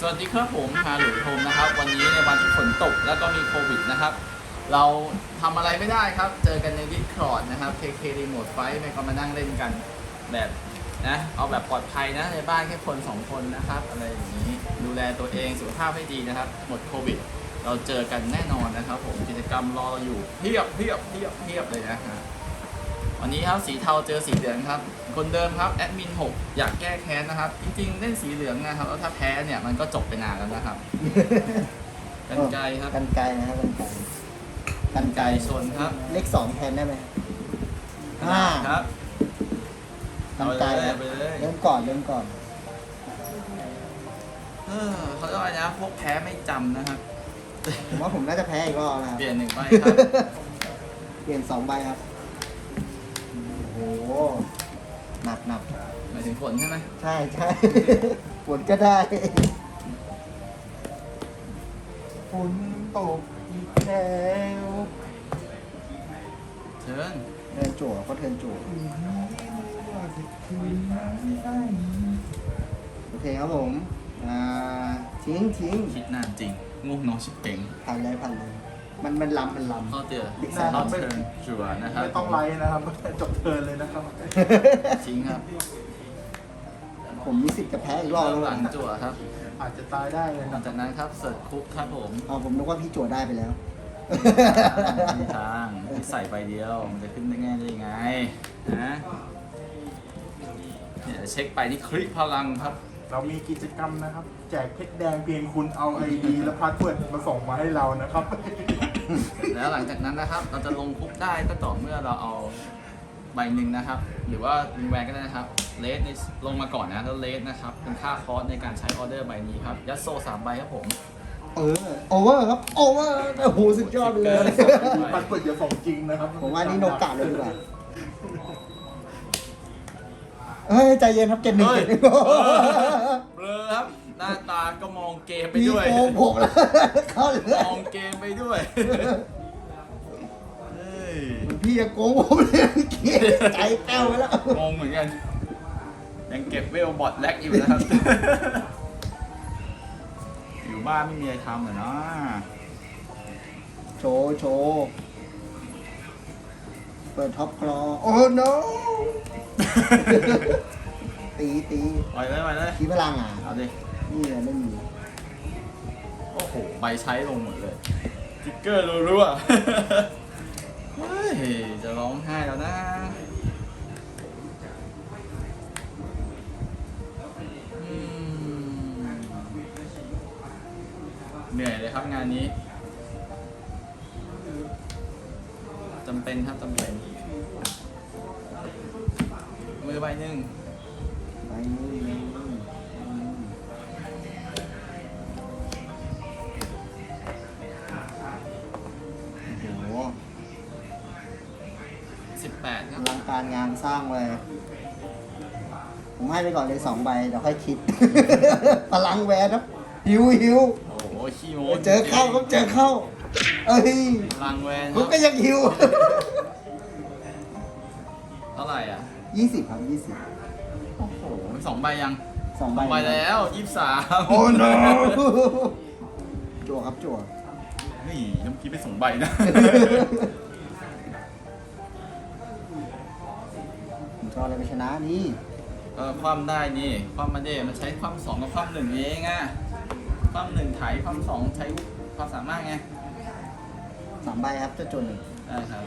สวัสดีครับผมฮาหลุยโฮมนะครับ วันนี้ในวันที่ฝนตกแล้วก็มีโควิดนะครับ เราทำอะไรไม่ได้ครับ เจอกันในดิสคอร์ดนะครับ KK Remote Fight ไม่ก็มานั่งเล่นกันแบบนะเอาแบบปลอดภัยนะในบ้านแค่คนสองคนนะครับ อะไรอย่างนี้ดูแลตัวเองสุขภาพให้ดีนะครับ หมดโควิด เราเจอกันแน่นอนนะครับ ผมกิจกรรมรอเราอยู่เพียบเพียบเพียบเพียบเลยนะฮะ วันนี้ครับสีเทาเจอสีเหลืองครับ คนเดิมครับแอดมิน6อยากแก้แค้นนะครับ จริงๆเล่นสีเหลืองนะครับแล้วถ้าแพ้เนี่ยมันก็จบไปนานแล้วนะครับ กันไกลครับ กันไกลนะครับกันไกลกันไกลไก่ชนครับ เลขสองแทนได้ไหมห้าครับกันไกลเอาเลยครับไปเลย เริ่มก่อนเริ่มก่อนเออเขาเรียกว่าอะไรนะพวกแพ้ไม่จำนะครับ ผมว่าผมน่าจะแพ้อีกรอบนะครับเปลี่ยนหนึ่งใบครับ เปลี่ยนสองใบครับ โอ้โหหนักหนักหมายถึงผลใช่ไหมใช่ใช่ ฝนก็ได้ฝนตกอีกแล้วเชิญเทิร์นจั่วเขาเทิร์นจั่วโอเคครับผมอ่าทิ้งทิ้งคิดนานจริงงูน้องชิบเป่งผ่านเลยผ่านเลย มันมันลำมันลข้อเตือนบิ๊กซ่าเราเชิญจั่วนะครับไม่ต้องไลฟ์นะครับจบเทิร์นเลยนะครับำทิ้งครับผมมีสิทธิ์จะแพ้อีกรอบแล้แล้ววหลันะงจั่วครับอาจจะตายได้เลยหลันะงจากนั้นครับเสิร์ชคุกครับผมอ๋อผมนึกว่าพี่จั่วได้ไปแล้วไม่มีทางที่ใส่ใบเดียว มันจะขึ้นได้ง่ายได้ยังไงนะเนี่ยเช็คไปที่คลิกพลังครับเรามีกิจกรรมนะครับ แจกเพชรแดงเพียงคุณเอาไอดีและพาสเวิร์ดมาส่งมาให้เรานะครับ แล้วหลังจากนั้นนะครับ เราจะลงคุกได้ก็ต่อเมื่อเราเอาใบหนึ่งนะครับ หรือว่าวิงแวนก็ได้นะครับเลสนี่ลงมาก่อนนะแล้วเลสนะครับ เป็นค่าคอสในการใช้ออเดอร์ใบนี้ครับ ยัดโซสามใบครับผมเออโอเวอร์ครับโอเวอร์โอ้โหสุดยอดไปเลยพาสเวิร์ดอย่าส่งจริงนะครับผมว่านี่โนกะเลยดีกว่าเฮ้ยใจเย็นครับเกมหนึ่งเฮ้ยเกมหนึ่งเบลอครับห น้าตาก็มองเกมไปพี่ด้วย โกงผมแล้วเข้าเลยมองเกมไปด้วย เฮ้ย พี่จะโกงผมเลยเกมใจแป้วไปแล้ว งงเหมือนกัน ยังเก็บเวลบอทแลกอยู่นะครับ อยู่บ้านไม่มีอะไรทำเหรอเนาะโชว์โชว์เปิดท็อปคลอโอ้ no ตีตีปล่อยเลยปล่อยเลยคีพลังอะ เอาดิ นี่ไงไม่มีโอ้โห ใบใช้ลงหมดเลยสติ๊กเกอร์รัวๆเฮ้ย จะร้องไห้แล้วนะอืมเหนื่อยเลยครับงานนี้จำเป็นครับจำเป็นมือใบหนึ่ง 8ครับลังการงานสร้างเลย ผมให้ไปก่อนเลยสองใบเดี๋ยวค่อยคิด พลังแวร์นะหิวหิวโอ้โหโมเจอเข้าก็เจอเข้า เอ้ยพลังแวนผมก็ยังหิว เท่าไหร่อะ ยี่สิบครับยี่สิบโอ้โหสองใบยังสองใบแล้วยี่สามโอ้ no จั่วครับจั่วนี่ยังคิดไปสองใบนะ จะเอาอะไรไปชนะนี่เออความได้นี่ ความมาเดมันใช้ความสองกับความหนึ่งเองอะความหนึ่งไถความสองใช้ความสามารถไงสามใบครับจะจนหนึ่งได้ครับ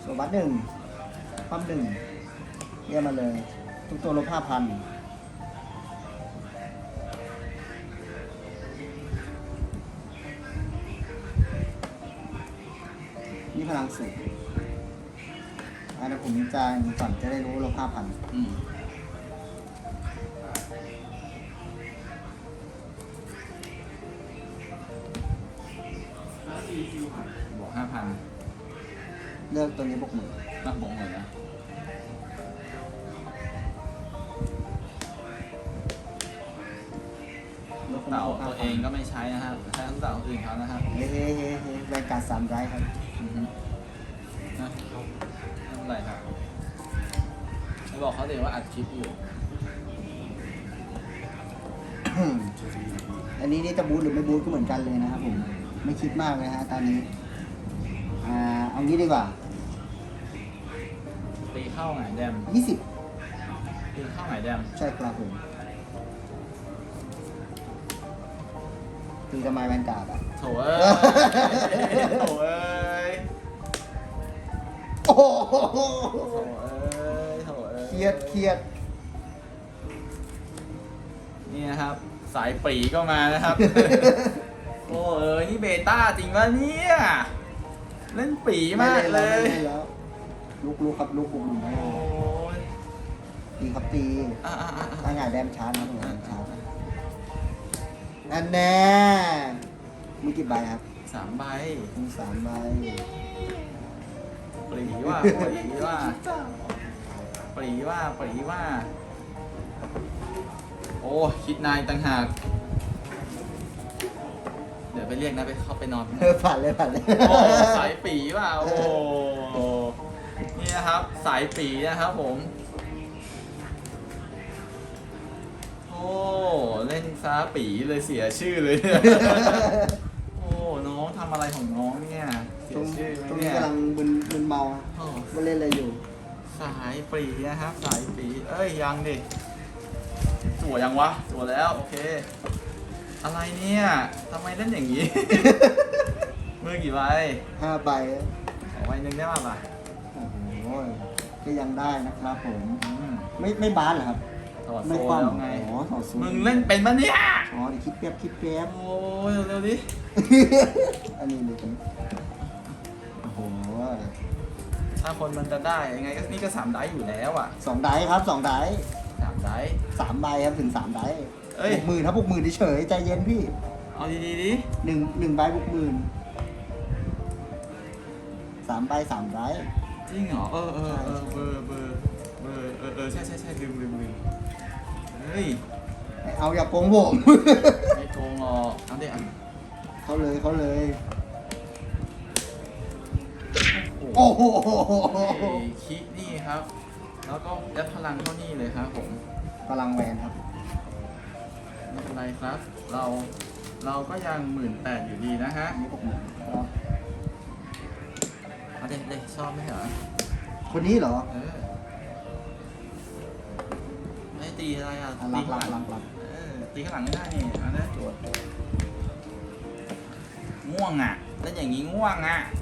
โซบัสหนึ่งความหนึ่งเรียกมาเลย ทุกตัวลบห้าพันนี่พลังสูง อันนี้ผมจะก่อนจะได้รู้ลบห้าพันอืมบวกห้าพันเลือกตัวนี้บวกหมื่นนักบงเลยนะลบเต่าบวกตัวเองก็ไม่ใช้นะครับใช้ทั้งเต่าคนอื่นเขานะครับเฮ้ยเฮ้ยเฮ้ยเฮ้ยรายการสามไรครับ อือฮึนะ ไม่เป็นไรครับไปบอกเขาเลยว่าอัดคลิปอยู่ อันนี้นี่จะบูทหรือไม่บูทก็เหมือนกันเลยนะครับผม ไม่คิดมากเลยฮะตอนนี้ อ่า เอางี้ดีกว่า ตีเข้าไหนแดม20 ตีเข้าไหนแดมใช่ครับผมตีทำไมแวนการ์ดอะ โถเอ้ยโถเอ้ยโอ้โหโถเอ้ยโถเอ้ยเครียดเครียดนี่นะครับ สายปรีก็มานะครับ โอ้เอ้ยนี่เบต้าจริงวะเนี่ย เล่นปรีมากเลยไม่นแล้วลุกลุกครับลุกลุกลุกโอ้ยตีครับตีอะอะอะอะตั้งงานแดมชาร์จนะตั้งงานแดมชาร์จอันแน่มีกี่ใบครับสามใบมีสามใบ ปรีว่าปรีว่าปรีว่าปรีว่า โอ้คิดนายต่างหาก เดี๋ยวไปเรียกนะไปเข้าไปนอน เออผ่านเลยผ่านเลยโอ้สายปีเปล่าโอ้นี่นะครับ สายปีนะครับผม โอ้เล่นซาปีเลยเสียชื่อเลยเนี่ยโอ้น้องทำอะไรของน้องเนี่ยเสี ตรยงชื่อไหมตรงนี้เนี่ยกำลังมึนมึนเมาโอ้ว่าเล่นอะไรอยู่ สายปีนะครับสายปีเอ้ยยังดิจั่วยังวะจั่วแล้ว โอเค อะไรเนี่ยทำไมเล่นอย่างนี้ มือกี่ใบห้าใบขอใบหนึ่งได้ป่ะล่ะโอ้โหก็ยังได้นะครับผมอืมไม่ไม่บานเหรอครับถอดไม่โซ่คว่ำแล้วไงอ๋อถอดโซ่มึงเล่นเป็นปะเนี่ย อ๋อเดี๋ยวคิดแป๊บคิดแป๊บโอ้ยเร็วๆดิ อันนี้ดูกันาคนมันจะได้ยังไงก็นี่ก็สามไดส์อยู่แล้วอะสองไดส์ครับสองไดส์สามไดส์สามใบครับถึงสามไดส์เอ้ยบุกหมื่นครับบุกหมื่นเฉยๆใจเย็นพี่เอาดีๆดิหนึ่งหนึ่งใบบุกหมื่นสามใบสามไดส์จริงเหรอเออเออเออเบอร์เบอร์เบอร์เออเออใช่ใช่ใช่ลืมลืมลืมเฮ้ยเอาอย่าโกงผม ไม่โกงหรอกเอาดิอะเขาเลยเขาเลย โอ้โหโอ้โหคินี่ครับ แล้วก็ยัดพลังเข้านี่เลยครับผมพลังแวนครับไม่เป็นไรครับ เราเราก็ยังหมื่นแปดอยู่ดีนะฮะอันนี้บุกหมื่นครับเอาเด็กเด็กชอบไหมเหรอคนนี้เหรอเออไม่ตีอะไรอะอะตีรักข้างรัหกลังรักรักเออตีข้างหลังไม่ได้นี่เอันนี้จวดง่วงอะเล่นอย่างงี้ง่วงอะไ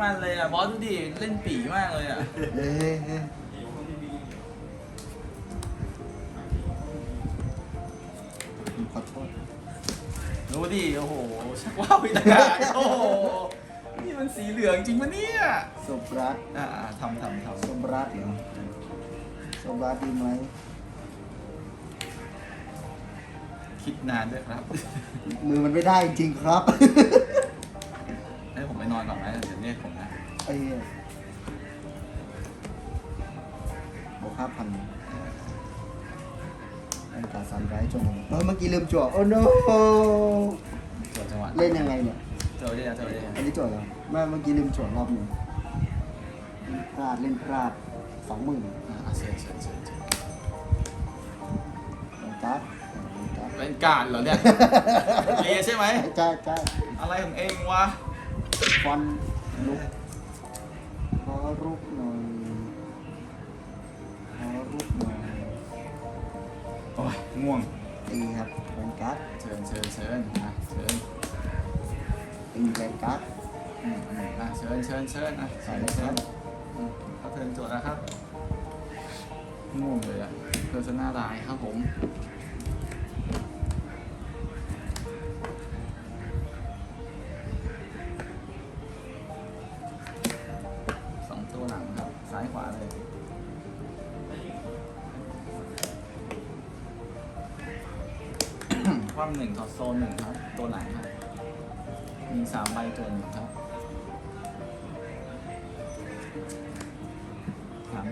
ม่มันเลยอะบอสดูดิเล่นปีมากเลยอะเฮ้ยเฮ้ยเฮ้ยผมขอโทษดูดิโอ้โหชักว่าวไปต่างหากโอ้โหนี่มันสีเหลืองจริงปะเนี่ยสมรักอ่าทำทำทำ สมรักเหรอสมรักดีไหมคิดนานด้วยครับ มือมันไม่ได้จริงๆครับ ผมนะไอ้เหี้ยบอกห้าพันอันกาซันไรจงเออเมื่อกี้ลืมจั่วโอ้ no จวดจังหวะเล่นยังไงเนี่ยเจอได้ยังเจอได้ยังอันนี้จั่วแล้วไม่เมื่อกี้ลืมจั่วรอบหนึ่งพลาดเล่นพลาดสองหมื่นอ่าเชิญเชิญเชิญเชิญการ์ดการ์ดเล่นการ์ดเหรอเนี่ยเรียใช่ไหมจ้าจ้าอะไรของเองวะฟอนลุกขอ รูปหน่อยขอรูปหน่อยโอ้ยง่วงตีครับแวนการ์ดเชิญเชิญเชิญอะเชิญตีแวนการ์ดอืมอืมอะเชิญเชิญเชิญอะใส่ใส่เลเลยยคเชิรับญอืมเขาเทิร์นโจทย์แล้วครับง่วงเลยอะเพอร์ซนาไลน์ครับผม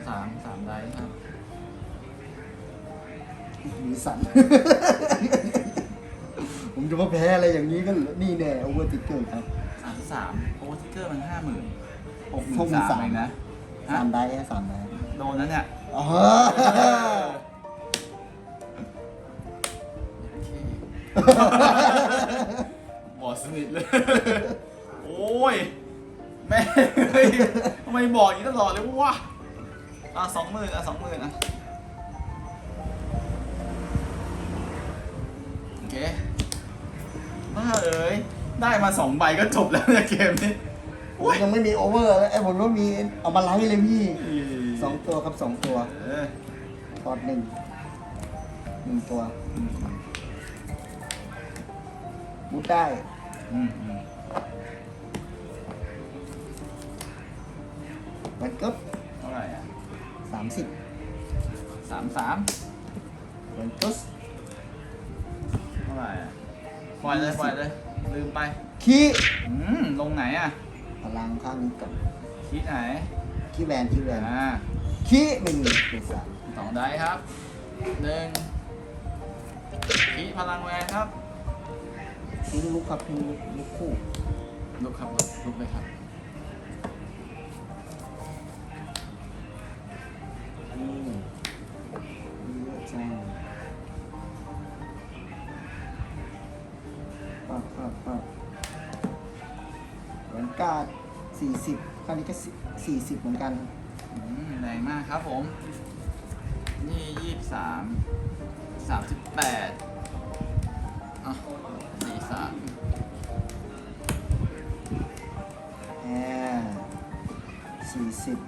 สามสามสามใบครับ มีสัน ผมจะมาแพ้อะไรอย่างนี้กันเหรอนี่แน่โอเวอร์ติกเกอร์ครับ สามสามโอเวอร์ทิกเกอร์มันห้าหมื่นหกหหมื่กนหมื่นสาสามมเองนะฮะสามได้สามได้โดนนั้นเนี่ยอ๋อโอเคบอดสนิทเลย โอ้ย แม่เฮ้ยทำไมบอกอย่างนี้ตลอดเลยวะ อะสองหมื่นอะสองหมื่นอะโอเคบ้าเอ้ยได้มาสองใบก็จบแล้วเนี่ยเกมนี้ผมยังไม่มีโอเวอร์เลยไอ้ผมว่ามีเอามาไลฟ์เลยพี่สองตัวครับสองตัวเออพอดหนึ่งหนึ่งตัวมุดได้อืมอืมมันก็เท่าไหร่อะ สามสิบสามสามมันก็เท่าไหร่อะปล่อยเลยปล่อยเลย ลืมไปขี้อืมลงไหนอะพลังข้างนี้ก่อนคิดไหนขี้แวนขี้แวนอ่าขี้เป็นหนึ่งเป็นสามสองได้ครับหนึ่งคิดพลังแวนครับ ทิ้งลูกครับทิ้งลูกลูกคู่ลุกครับลุกลุกเลยครับ สี่สิคราวนี้ก็สี่สิบเหมือนกัน อืมแรงมากครับผม นี่ยี่สามสามสิบแปดอะสี่สามอ่สิบ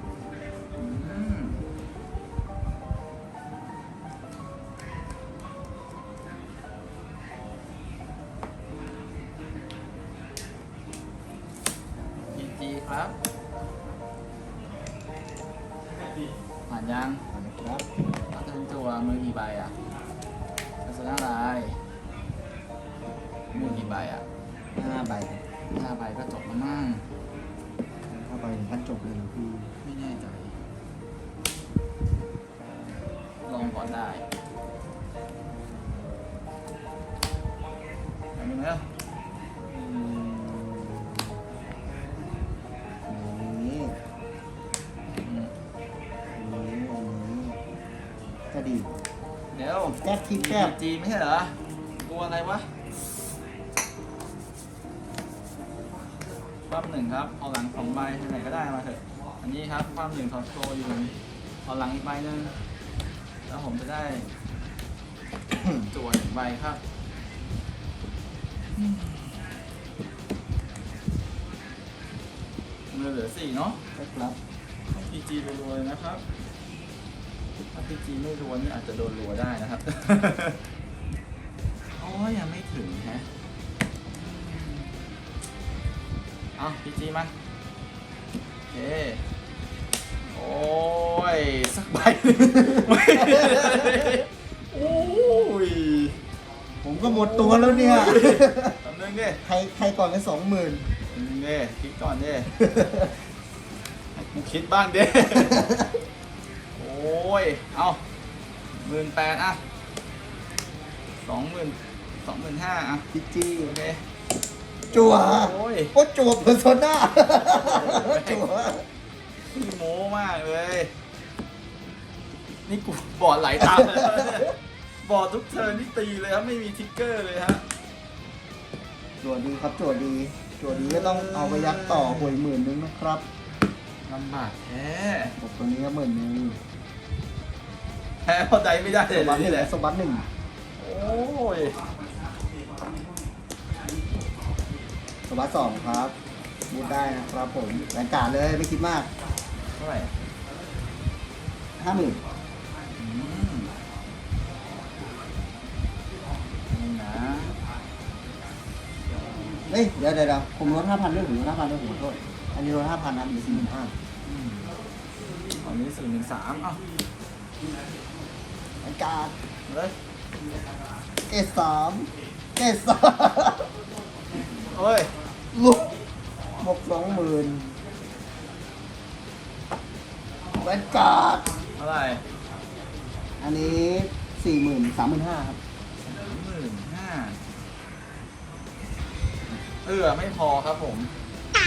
ใบห้าใบก็จบแล้วมั้งห้าใบถึงขั้นจบเลยเหรอพี่ไม่แน่ใจ ลองก่อนได้อันนี้แล้วอืมอันนี้อืมอันนี้อันนี้ก็ดี เดี๋ยวแก้คิดแก้จีไม่ใช่เหรอตัวอะไรวะ ความหนึ่งครับเอาหลังสองใบไหนก็ได้มาเถอะ อันนี้ครับความหนึ่งถอดโซอยู่เอาหลังอีกใบหนึ่งแล้วผมจะได้ จั่วหนึ่งใบครับมือเหลือสี่เนาะครับพีจีรัวๆเลยนะครับ ถ้าพีจีไม่รัวนี่อาจจะโดนรัวได้นะครับอ้ยยังไม่ถึงฮะ เอาพีจีมาโอเคโอ้ย สักใบหนึ่งไม่โอ้ยผมก็หมดตัวแล้วเนี่ย ตำนึงดิใครใครก่อนกันสองหมื่นตำนึงดิคิดก่อนดิให้กูคิดบ้างดิโอ้ย เอาหมื่นแปดอะสองหมื่นสองหมื่นห้าอะพีจีโอเค จัวโอ้ยโอ้จัวเพอร์โซน่าจัวขี้โม้มากเลย นี่กูบอดไหลายตามเลยเนี่ยบอดทุกเทิร์นที่ตีเลยครับไม่มีทิกเกอร์เลยฮะจัวดีครับจัวดีจัวดีก็ต้องเอาไปยัดต่อหวยหมื่นนึงนะครับลำบากแท้ผมตัวนี้ก็หมื่นนึงแพ้พอใจไม่ได้เลสยบัตหนี่นึ่งแหละสบัตหนึ่งโอ้ย บัตสองครับบูดได้นะครับผมแรงกาดเลยไม่คิดมากเท่าไหร่ห้าหมื่นอืมนี่นะเฮ้ยเดี๋ยวเดี๋ยวเดี๋ยวผมลดห้าพันด้วยผมลดห้าพันด้วยผมขอโทษอันนี้ลดห้าพันนะมีสี่หมื่นห้าอืมตอนนี้สี่หนึ่งสามอะแรงกาดเลยเกตสามเกตสามเฮ้ย ลุกบวกสองหมื่นแวนการ์ดเท่าไหร่อันนี้สี่หมื่นสามหมื่นห้าครับหมื่นห้าเออไม่พอครับผม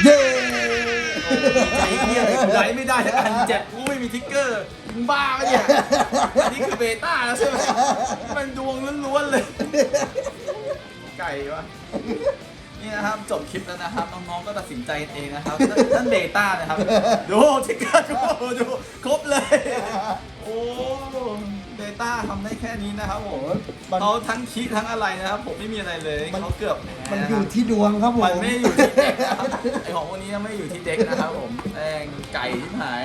เย้โอ้ใจเฮียเลยกูไหลไม่ได้ทั้งอันเจ็บกูไม่มีทิกเกอร์มึงบ้าปะเนี่ยอันนี้คือเบต้าแล้วใช่ไหมมันดวงล้วนๆเลยโไก่วะ นี่นะครับจบคลิปแล้วนะครับน้องๆก็ตัดสินใจเองนะครับนั่นนั่นเดต้านะครับ ดูทิกเกอร์ดูดูครบเลย โอ้เดต้าทำได้แค่นี้นะครับผมโอ้ยมันเขาทั้งคิดทั้งอะไรนะครับ ผมไม่มีอะไรเลยมัน เขาเกือบแพ้มันนะอครัยู่บที่ดวงครับผมมันไม่อยู่ที่เด็กนะครับไอของพวกนี้ไม่อยู่ที่เด็กนะครับผมแม่งไก่ที่หาย